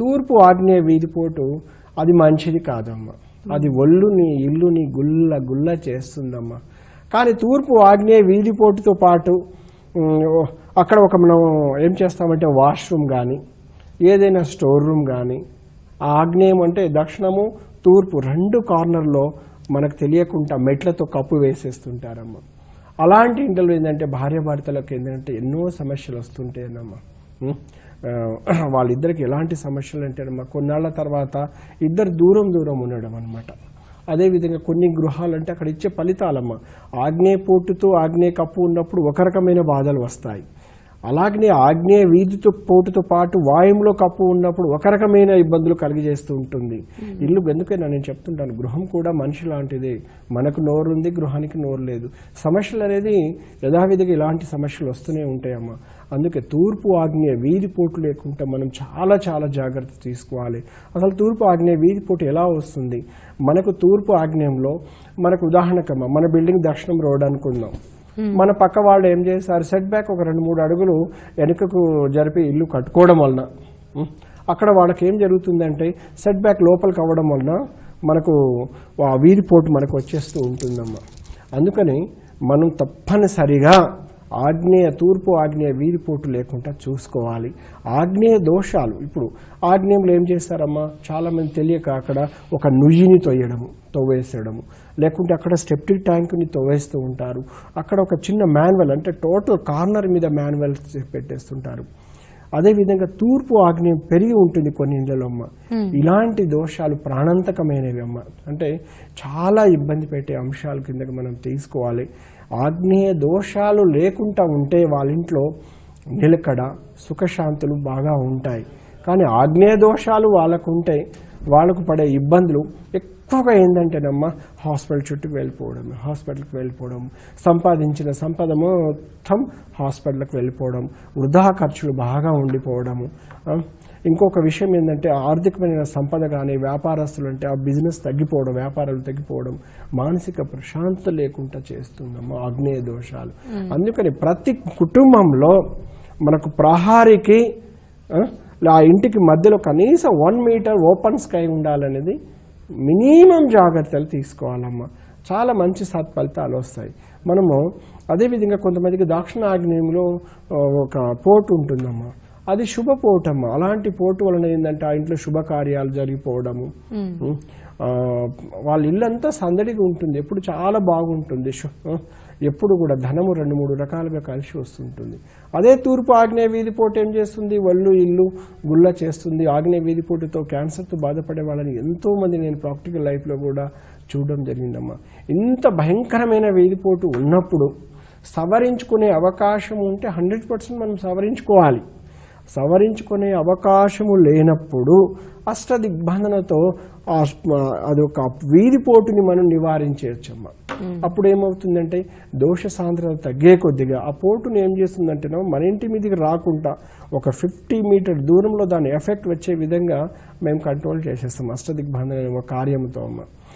తూర్పు ఆగ్నేయ వీధిపోటు అది మంచిది కాదమ్మా. అది ఒళ్ళుని ఇల్లుని గుల్ల గుల్ల చేస్తుందమ్మా. కానీ తూర్పు ఆగ్నేయ వీధిపోటుతో పాటు అక్కడ ఒక మనం ఏం చేస్తామంటే వాష్రూమ్ కానీ ఏదైనా స్టోర్ రూమ్ కానీ ఆగ్నేయం అంటే దక్షిణము తూర్పు రెండు కార్నర్లో మనకు తెలియకుండా మెట్లతో కప్పు వేసేస్తుంటారమ్మా. అలాంటి ఇంటర్వ్యూ ఏంటంటే భార్యాభర్తలకు ఏంటంటే ఎన్నో సమస్యలు వస్తుంటాయన్నమ్మా. వాళ్ళిద్దరికి ఎలాంటి సమస్యలు అంటేనమ్మా కొన్నాళ్ళ తర్వాత ఇద్దరు దూరం దూరం ఉండడం అనమాట అదేవిధంగా కొన్ని గృహాలు అంటే అక్కడ ఇచ్చే ఫలితాలమ్మా. ఆగ్నేయ పోటుతో ఆగ్నేయ కప్పు ఉన్నప్పుడు ఒక రకమైన బాధలు వస్తాయి. అలాగనే ఆగ్నేయ వీధితో పోటుతో పాటు వాయువులో కప్పు ఉన్నప్పుడు ఒక రకమైన ఇబ్బందులు కలిగజేస్తూ ఉంటుంది. ఇల్లు ఎందుకైనా నేను చెప్తుంటాను గృహం కూడా మనిషి లాంటిదే. మనకు నోరు ఉంది గృహానికి నోరు లేదు. సమస్యలు అనేది యథావిధిగా ఇలాంటి సమస్యలు వస్తూనే ఉంటాయమ్మా. అందుకే తూర్పు ఆగ్నేయ వీధి పోటు లేకుండా మనం చాలా చాలా జాగ్రత్త తీసుకోవాలి. అసలు తూర్పు ఆగ్నేయ వీధి పోటు ఎలా వస్తుంది? మనకు తూర్పు ఆగ్నేయంలో మనకు ఉదాహరణకమ్మా మన బిల్డింగ్ దక్షిణం రోడ్ అనుకుందాం. మన పక్క వాళ్ళు ఏం చేశారు? సెట్ బ్యాక్ ఒక రెండు మూడు అడుగులు వెనుకకు జరిపి ఇల్లు కట్టుకోవడం వలన అక్కడ వాళ్ళకి ఏం జరుగుతుందంటే సెట్ బ్యాక్ లోపలికి అవ్వడం వలన మనకు ఆ వీధి పోటు మనకు వచ్చేస్తూ ఉంటుందమ్మా. అందుకని మనం తప్పనిసరిగా ఆగ్నేయ తూర్పు ఆగ్నేయ వీధిపోటు లేకుండా చూసుకోవాలి. ఆగ్నేయ దోషాలు ఇప్పుడు ఆగ్నేయంలో ఏం చేస్తారమ్మా? చాలా మంది తెలియక అక్కడ ఒక నుయ్యిని తొయ్యడము తవ్వేసడము లేకుంటే అక్కడ స్టెప్టిక్ ట్యాంక్ని తవ్వేస్తూ ఉంటారు. అక్కడ ఒక చిన్న మాన్యువల్ అంటే టోటల్ కార్నర్ మీద మాన్యువల్ పెట్టేస్తుంటారు. అదేవిధంగా తూర్పు ఆగ్నేయం పెరిగి ఉంటుంది కొన్ని ఇళ్ళలో అమ్మ. ఇలాంటి దోషాలు ప్రాణాంతకమైనవి అమ్మ. అంటే చాలా ఇబ్బంది పెట్టే అంశాల కిందకి మనం తీసుకోవాలి. ఆగ్నేయ దోషాలు లేకుండా ఉంటే వాళ్ళ ఇంట్లో నిలకడ సుఖశాంతులు బాగా ఉంటాయి. కానీ ఆగ్నేయ దోషాలు వాళ్ళకుంటే వాళ్ళకు పడే ఇబ్బందులు ఎక్కువగా ఏంటంటేనమ్మా హాస్పిటల్ చుట్టూకు వెళ్ళిపోవడం హాస్పిటల్కి వెళ్ళిపోవడం సంపాదించిన సంపద మొత్తం హాస్పిటల్కి వెళ్ళిపోవడం వృధా ఖర్చులు బాగా ఉండిపోవడము ఇంకొక విషయం ఏంటంటే ఆర్థికమైన సంపద కానీ వ్యాపారస్తులు అంటే ఆ బిజినెస్ తగ్గిపోవడం వ్యాపారాలు తగ్గిపోవడం మానసిక ప్రశాంతత లేకుండా చేస్తుందమ్మా ఆగ్నేయ దోషాలు. అందుకని ప్రతి కుటుంబంలో మనకు ప్రహారికి ఆ, ఇంటికి మధ్యలో కనీసం వన్ మీటర్ ఓపెన్ స్కై ఉండాలనేది మినిమం జాగ్రత్తలు తీసుకోవాలమ్మా. చాలా మంచి సత్ఫలితాలు వస్తాయి. మనము అదేవిధంగా కొంతమందికి దాక్షిణాగ్నేయంలో ఒక పోటు ఉంటుందమ్మా. అది శుభ పోటమ్మా అలాంటి పోటు వలన ఏంటంటే ఆ ఇంట్లో శుభకార్యాలు జరిగిపోవడము. వాళ్ళ ఇల్లంతా సందడిగా ఉంటుంది. ఎప్పుడు చాలా బాగుంటుంది. ఎప్పుడు కూడా ధనము రెండు మూడు రకాలుగా కలిసి వస్తుంటుంది. అదే తూర్పు ఆగ్నేయ వీధిపోటు ఏం చేస్తుంది? ఒళ్ళు ఇల్లు గుల్ల చేస్తుంది. ఆగ్నేయ వీధిపోటుతో క్యాన్సర్తో బాధపడే వాళ్ళని ఎంతో మంది నేను ప్రాక్టికల్ లైఫ్లో కూడా చూడడం జరిగిందమ్మా. ఇంత భయంకరమైన వీధిపోటు ఉన్నప్పుడు సవరించుకునే అవకాశం ఉంటే హండ్రెడ్ పర్సెంట్ మనం సవరించుకోవాలి. సవరించుకునే అవకాశము లేనప్పుడు అష్ట దిగ్బంధనతో ఆ స్మ- అదొక వీధిపోటుని మనం నివారించవచ్చమ్మా అప్పుడు ఏమవుతుందంటే దోష సాంద్రత తగ్గే కొద్దిగా. ఆ పోటుని ఏం చేస్తుందంటేనో మన ఇంటి మీదకి రాకుండా ఒక ఫిఫ్టీ మీటర్ దూరంలో దాని ఎఫెక్ట్ వచ్చే విధంగా మేము కంట్రోల్ చేసేస్తాం అష్ట దిగ్బంధన అనే ఒక కార్యంతో అమ్మ.